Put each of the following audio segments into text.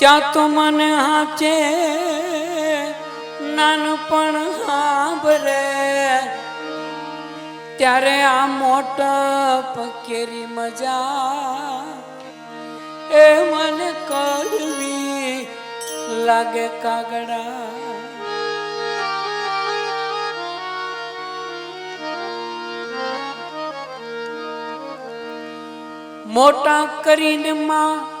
ત્યાં તો મને હાચે નાનપણ હાંભરે. ત્યારે આ મોટપ કેરી મજા એ મને કડવી લાગે કાગડા. મોટા કરીને માં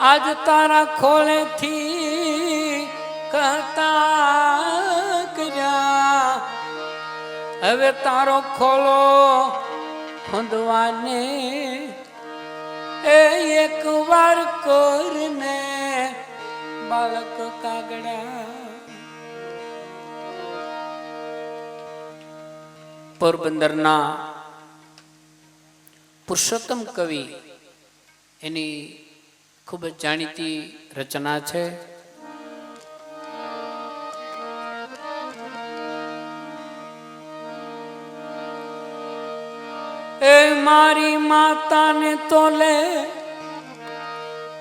આજ તારા ખોળેથી કહેતા કર્યા. હવે તારો ખોળો ખોદવાને એ એક વાર કરને બાળક કાગડા. પોરબંદરના પુરુષોત્તમ કવિ એની ખૂબ જ જાણીતી રચના છે. એ મારી માતાને તોલે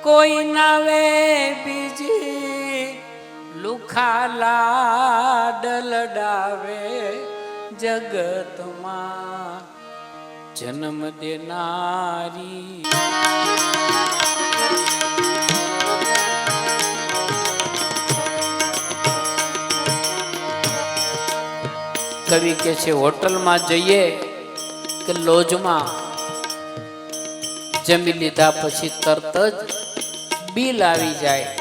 કોઈ નાવે બીજી લુખાલા ડલડાવે જગતમાં. જન્મ દેનારી. કવિ કે છે, હોટલમાં જઈએ કે લોજમાં? જમી લીધા પછી તરત જ બિલ આવી જાય.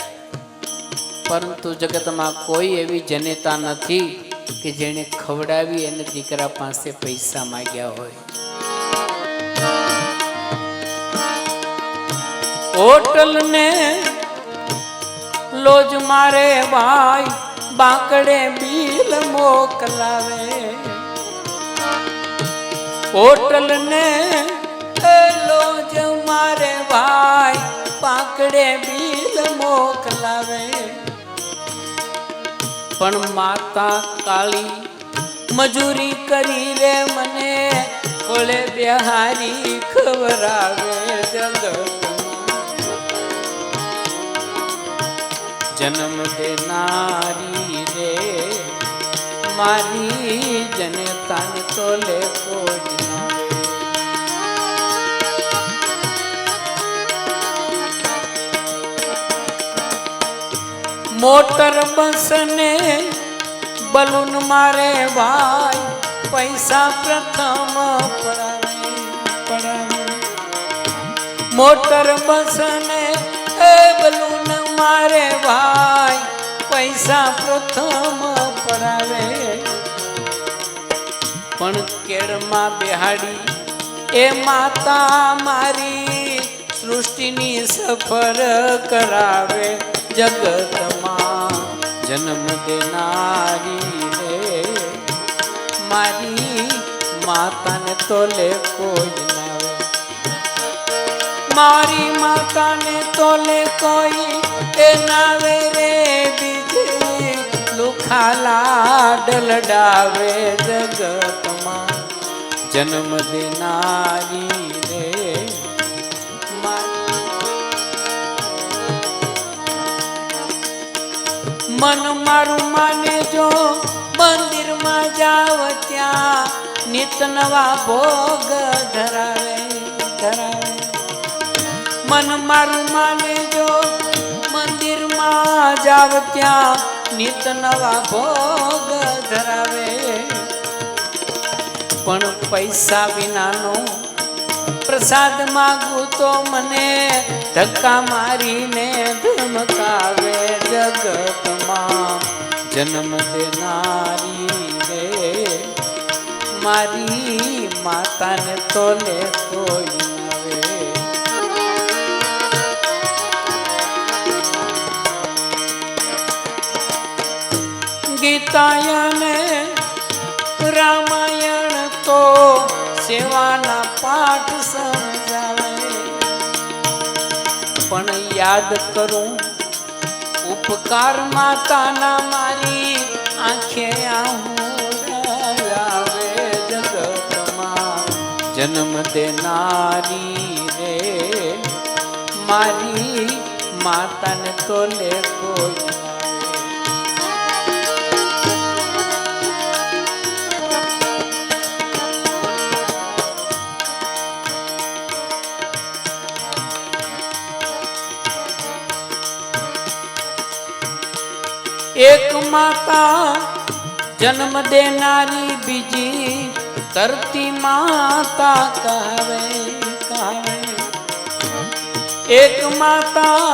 પરંતુ જગતમાં કોઈ એવી જનેતા નથી કે જેણે ખવડાવી અને દીકરા પાસે પૈસા માંગ્યા હોય. હોટલ ને લોજ મારે ભાઈ, બાકડે બિલ મોકલાવે. હોટલ ને લોજ મારે ભાઈ પાકડે બિલ મોકલાવે. પણ માતા કાળી મજૂરી કરી રે મને કોળે બિહારી ખવરાવે જગતમાં જન્મ દેનારી રે મારી જનતાને તોલે કોઈ ના મોટર બસ ને બલૂન મારે ભાઈ પૈસા પ્રથમ પડાવે પડાવે મોટર બસ ને એ બલૂન મારે ભાઈ, પૈસા પ્રથમ પડાવે પણ કેળમાં બેહાડી, એ માતા મારી સૃષ્ટિની સફર કરાવે જગતમાં જન્મ દેનારી રે મારી માતાને તોલે કોઈ ના આવે. મારી માતાને તોલે કોઈ એના વેરે બીજે. લુખાલા ડલડાવે જગતમાં. જન્મ દેનારી રે. મન મારું માને જો મંદિરમાં જાવ ત્યાં. નિત નવા ભોગ ધરાવે મન મારું માને જો મંદિરમાં જાવ ત્યાં નિત નવા ભોગ ધરાવે. પણ પૈસા વિનાનો પ્રસાદ માગું તો મને ધક્કા મારીને ધમકાવે જગતમાં. જન્મ દેનારી રે, મારી માતાને તોલે કોઈ આવે રામાયણ તો સેવાના પાઠ સમજાવે. પણ યાદ કરું, ઉપકાર માતાના મારી આંખે આવે જગતમાં. જન્મ દેનારી રે, મારી માતાને તોલે કોઈ માતા જન્મ દેનારી બીજી ધરતી માતા કહેવે કહેવે એક માતા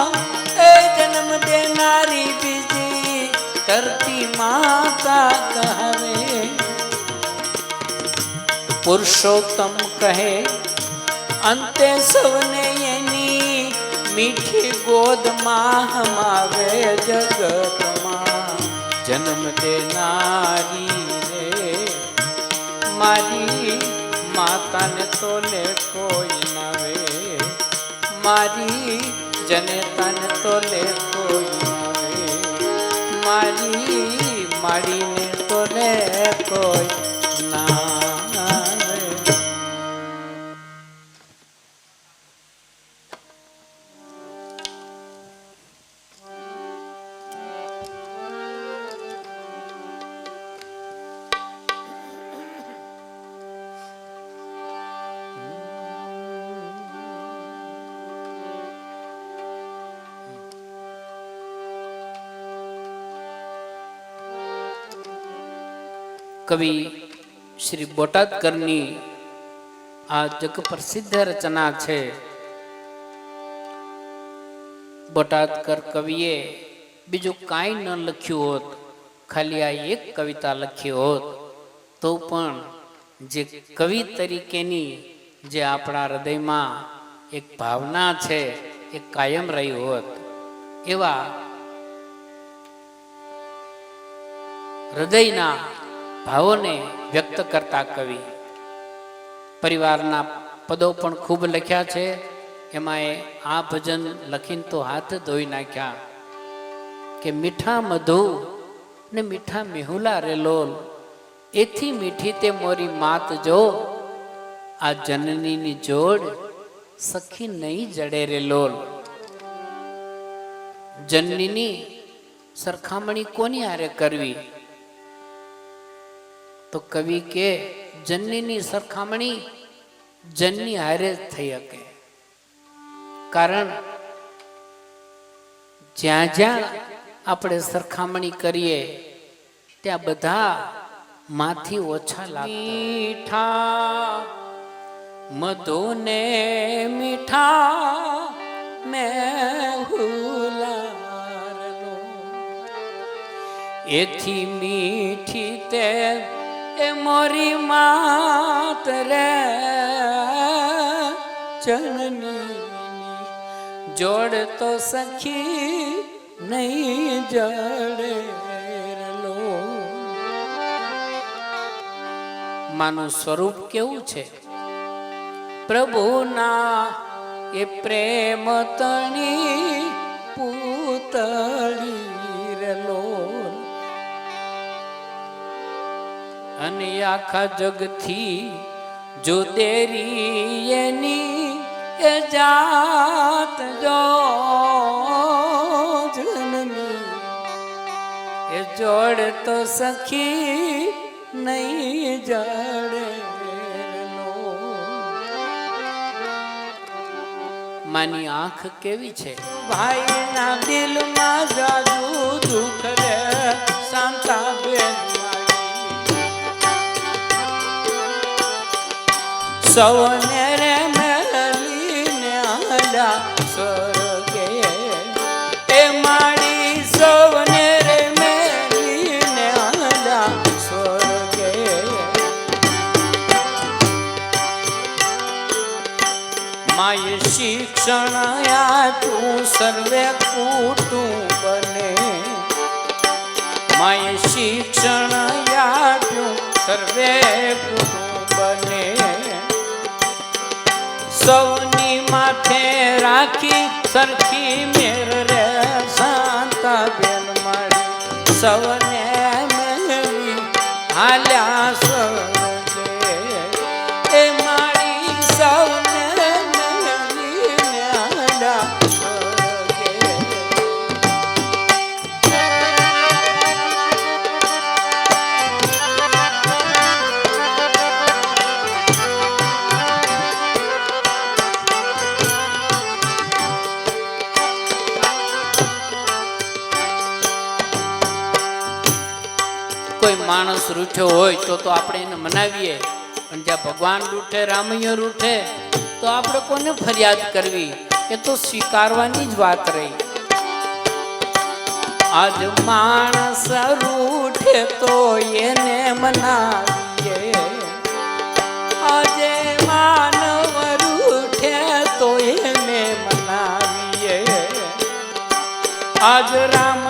એ જન્મ દેનારી બીજી ધરતી માતા કહેવે પુરુષોત્તમ કહે અંતે સૌને એની મીઠી ગોદમાં હમાવે જગતમાં જન્મ દેનારી રે? મારી માતાને તોલે કોઈ નવે મારી જનેતાને તોલે કોઈ નવે મારી માડીને તોલે કોઈ કવિ શ્રી બોટાદકરની આ જગ પ્રસિદ્ધ રચના છે. બોટાદકર કવિએ બીજું કાંઈ ન લખ્યું હોત, ખાલી આ એક કવિતા લખી હોત, તો પણ જે કવિ તરીકેની જે આપણા હૃદયમાં એક ભાવના છે, એ કાયમ રહી હોત. એવા હૃદયના ભાવોને વ્યક્ત કરતા કવિ. પરિવારના પદો પણ ખૂબ લખ્યા છે. એમાં એ આ ભજન લખીને તો હાથ ધોઈ નાખ્યા. કે મીઠા મધુ ને મીઠા મેહુલા રે લોલ, એથી મીઠી તે મોરી માત જો. આ જનનીની જોડ સખી નહીં જડે રે લોલ. જનનીની સરખામણી કોની હારે કરવી? તો કવિ કે, જનનીની સરખામણી જનની હારે થઈ શકે. કારણ જ્યાં જ્યાં આપણે સરખામણી કરીએ, ત્યાં બધા માથી ઓછા લાગે મીઠા, મધુને મીઠા મેં એથી મીઠી તે એ મોરી માત રે ચણની જોડ તો સખી નહીં જડે લો. માનું સ્વરૂપ કેવું છે? પ્રભુના એ પ્રેમ તણી પૂતળી રેલો અને આખા જગથી જો દેરી એની એ જાત જો એ જોડ તો સખી નહીં જડે માની આંખ કેવી છે? ભાઈના દિલમાં જાદુ દુઃખ સૌને રે મેલીને આડા સ્વર્ગે એ માડી સૌને રે મેલીને આડા સ્વર્ગે માય શિક્ષણ આપ્યું સર્વે કુટુંબને માય શિક્ષણ તું, સર્વે કુટુંબને સૌની માથે રાખી સરખી મેર રે શાંતા બેન મારી. સૌને મેલી હાલ્યા રૂઠ્યો હોય તો તો આપણે એને મનાવીએ. પણ જ્યાં ભગવાન રૂઠે, રામૈયો રૂઠે, તો આપણે કોને ફરિયાદ કરવી? એ તો સ્વીકારવાની જ વાત રહી. આજ માણસ રૂઠે તો એને મનાવીએ. આજે માનવ રૂઠે તો એને મનાવીએ. આજ રામૈયા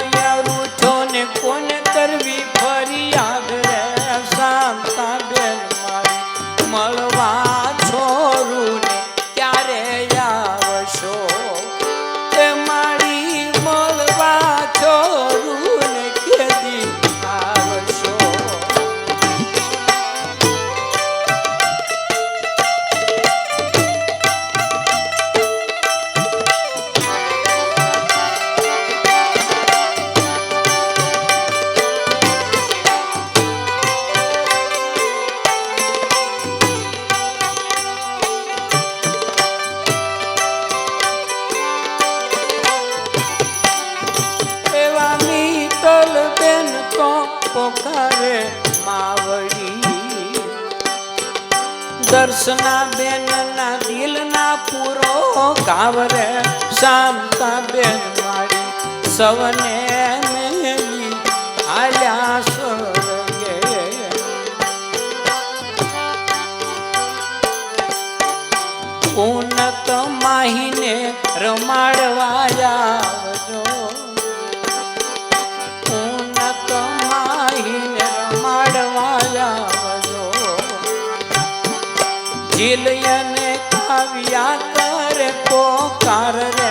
જીલયને કાવ્યા કરે પોકાર રે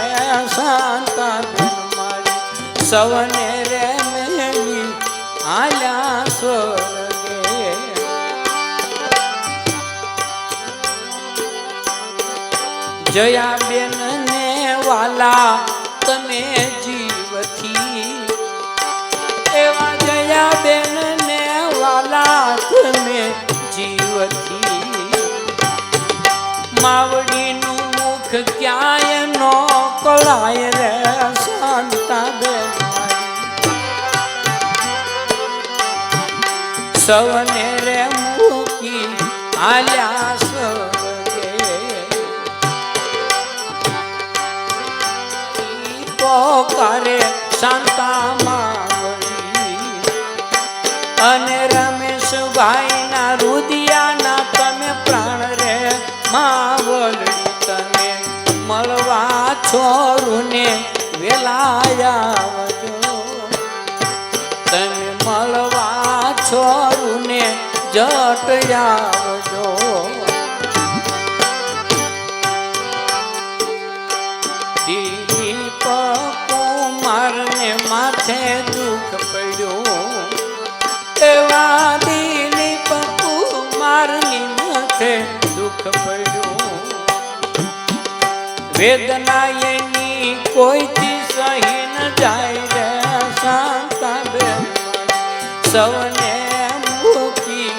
શાંતા બેન મારી સવને રે મેલી આલ્યા સ્વર્ગે. જયાબેન ને વાલા તમે જીવથી. એવા જયાબેન ને વાલા તમે જીવથી. માવડીનું મુખ ક્યાંય નો કળાય રે શાંતા બેન સવને રે મૂકી આલ્યા છોરુને વેલાયાવજો. તમે મળવા છોરુને જટ આવજો દિલીપ કુમારને માથે દુઃખ પડ્યું. એવા દિલીપ કુમારની માથે દુઃખ પડ્યું. વેદના એની કોઈથી સહી ન જાય રે શાંતા બે સૌને મૂકી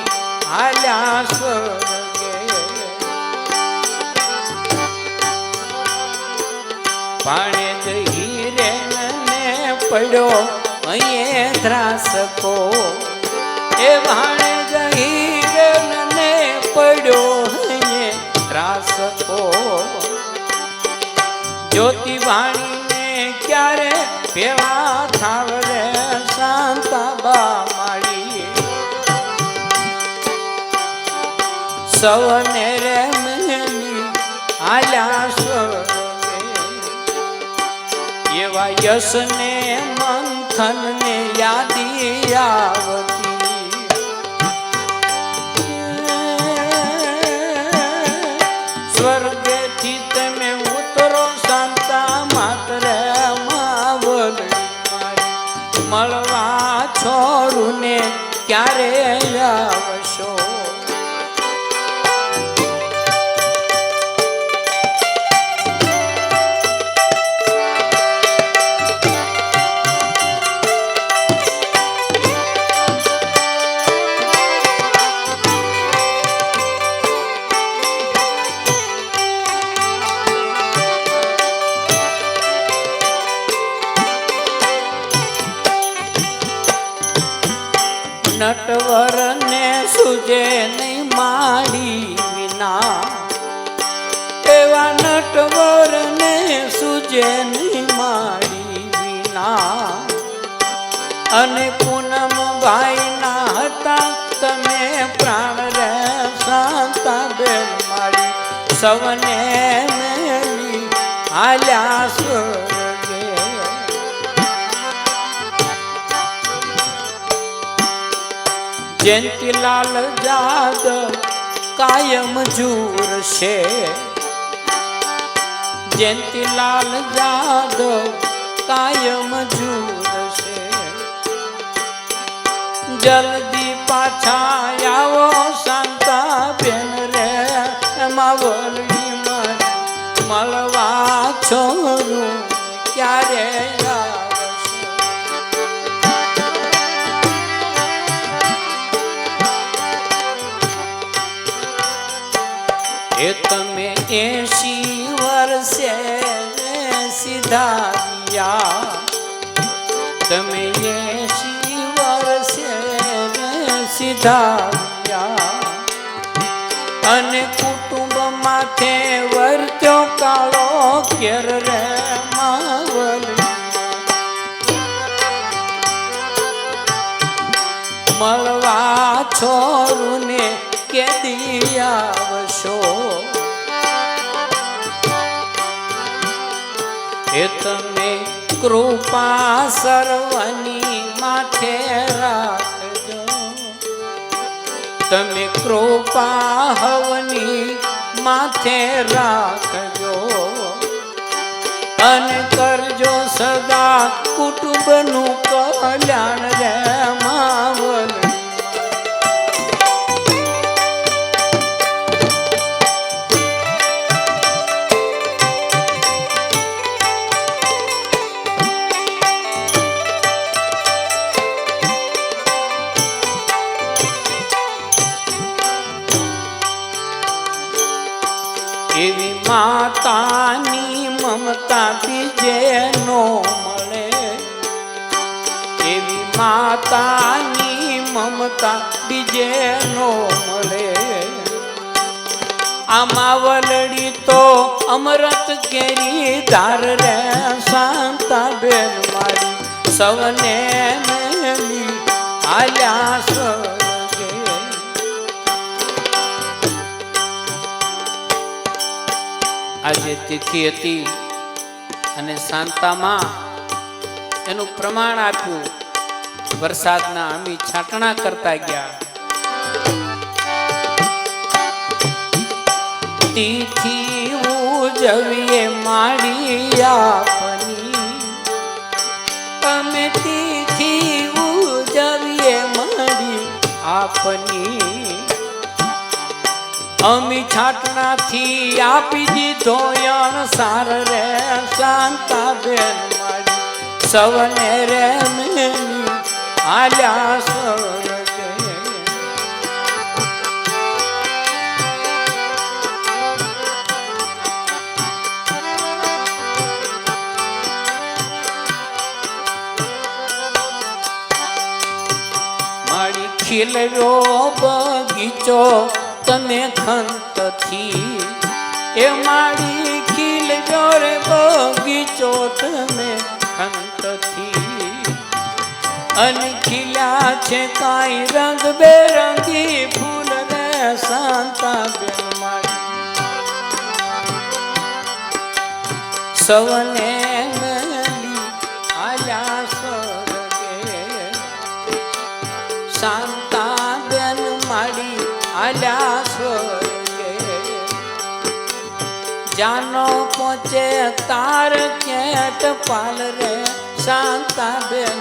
હાલ્યા સ્વર્ગે. પાણે જ હીરે ને પડ્યો અહીંયા ત્રાસકો એ ભાણે જ્યોતિ વાણીને ક્યારે પેવા થાવ રે શાંતા બા માડી સવને રે આલ્યા સ્વ એવા યશને મંથનને યાદી આવતી છોડુને ક્યારે આવશો નટવર ને સુજે નહીં મારી વિના. એવા નટવર ને સુજે નહીં મારી વિના. અને પૂનમ ભાઈ ના હતા તમે પ્રાણ રે શાંતા બેન મારી. સવને મેલી હાલ્યા જયંતીલાલ જાદ કાયમ જૂર છે. જયંતિલાલ જાદ કાયમ જૂર છે. જલ્દી પાછા સીધાયા અને કુટુંબ માથે વર્ત્યો કાળો કેર રે માવલી. મળવા છોરુને કેદી આવશો. એ તમે કૃપા સર્વની માથે રાખજો તમે કૃપા હવની માથે રાખજો અને કરજો સદા કુટુંબનું કલ્યાણ રે માવલ કેરી રે શાંતા બેન મારી સવને મેલી આલ્યા સ્વર્ગે. આજે તિથિ હતી અને શાંતામાં એનું પ્રમાણ આપ્યું. વરસાદના અમી છાટણા કરતા ગયા. તિથિ ઉજવીએ માડી આપની. અમે તિથિ ઉજવીએ માડી આપની. અમી છાટણાથી આપી દીધો યણ સાર રે શાંતા બેન સવને રે મેલી આલ્યા મારી ખીલવ્યો બગીચો તમે ખંતથી. એ મારી ખીલવ્યો રે બગીચો તમે ખંતથી. અને ખીલ્યા છે કાંઈ રંગ બેરંગી ફૂલ રે સાંતા બેન મારી. સવને જાનો પહોંચે તાર કેટ પાલ રે શાંતા બેન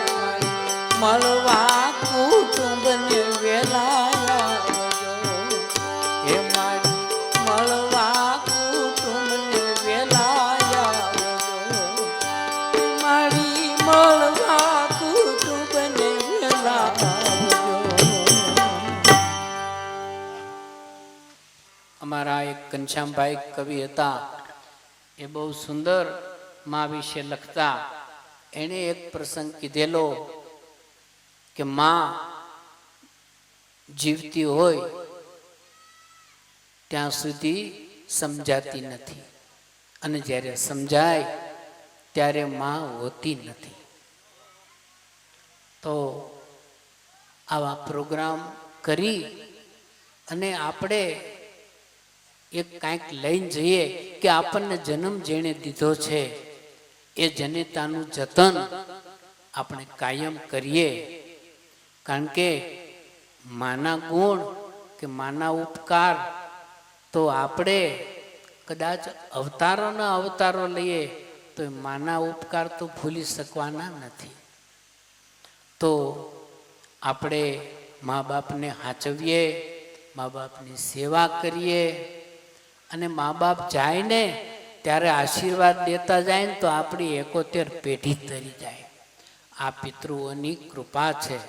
મળવા કુટુંબને એક ઘનશ્યામભાઈ કવિ હતા. એ બહુ સુંદર મા વિશે લખતા. એણે એક પ્રસંગ કીધેલો કે માં જીવતી હોય ત્યાં સુધી સમજાતી નથી. અને જ્યારે સમજાય, ત્યારે માં હોતી નથી. તો આવા પ્રોગ્રામ કરી અને આપણે એક કાંઈક લઈને જઈએ કે આપણને જન્મ જેણે દીધો છે. એ જનેતાનું જતન આપણે કાયમ કરીએ. કારણ કે માના ગુણ કે માના ઉપકાર તો આપણે કદાચ અવતારોના અવતારો લઈએ તો એ માના ઉપકાર તો ભૂલી શકવાના નથી. તો આપણે મા બાપને હાચવીએ, મા બાપની સેવા કરીએ અને મા બાપ જાય ને ત્યારે આશીર્વાદ દેતા જાય ને તો આપણી એકોતેર પેઢી તરી જાય. આ પિતૃઓની કૃપા છે.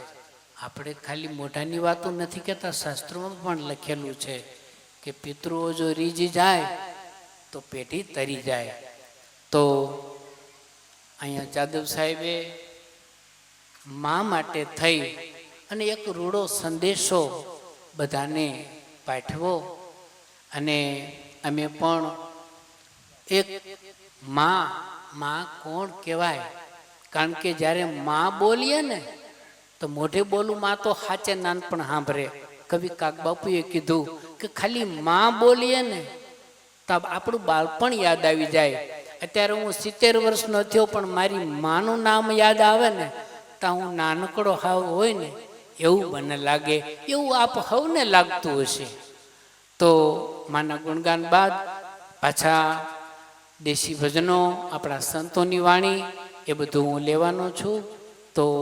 આપણે ખાલી મોઢાની વાતો નથી કહેતા, શાસ્ત્રોમાં પણ લખેલું છે કે પિતૃઓ જો રીજી જાય તો પેઢી તરી જાય. તો અહીંયા જાદવ સાહેબે મા માટે થઈ અને એક રૂડો સંદેશો બધાને પાઠવો અને અમે પણ એક મા મા કોણ કહેવાય? કારણ કે જ્યારે મા બોલીએ ને, તો મોઢે બોલું માં તો સાચે નાનપણ સાંભળે. કવિ કાક બાપુએ કીધું કે ખાલી માં બોલીએ ને, તો આપણું બાળપણ યાદ આવી જાય. અત્યારે હું સિત્તેર વર્ષનો થયો, પણ મારી માનું નામ યાદ આવે ને, તો હું નાનકડો હાવ હોય ને, એવું મને લાગે. એવું આપ હવને લાગતું હશે. તો માના ગુણગાન બાદ પાછા દેશી ભજનો, આપણા સંતોની વાણી, એ બધું હું લેવાનો છું. તો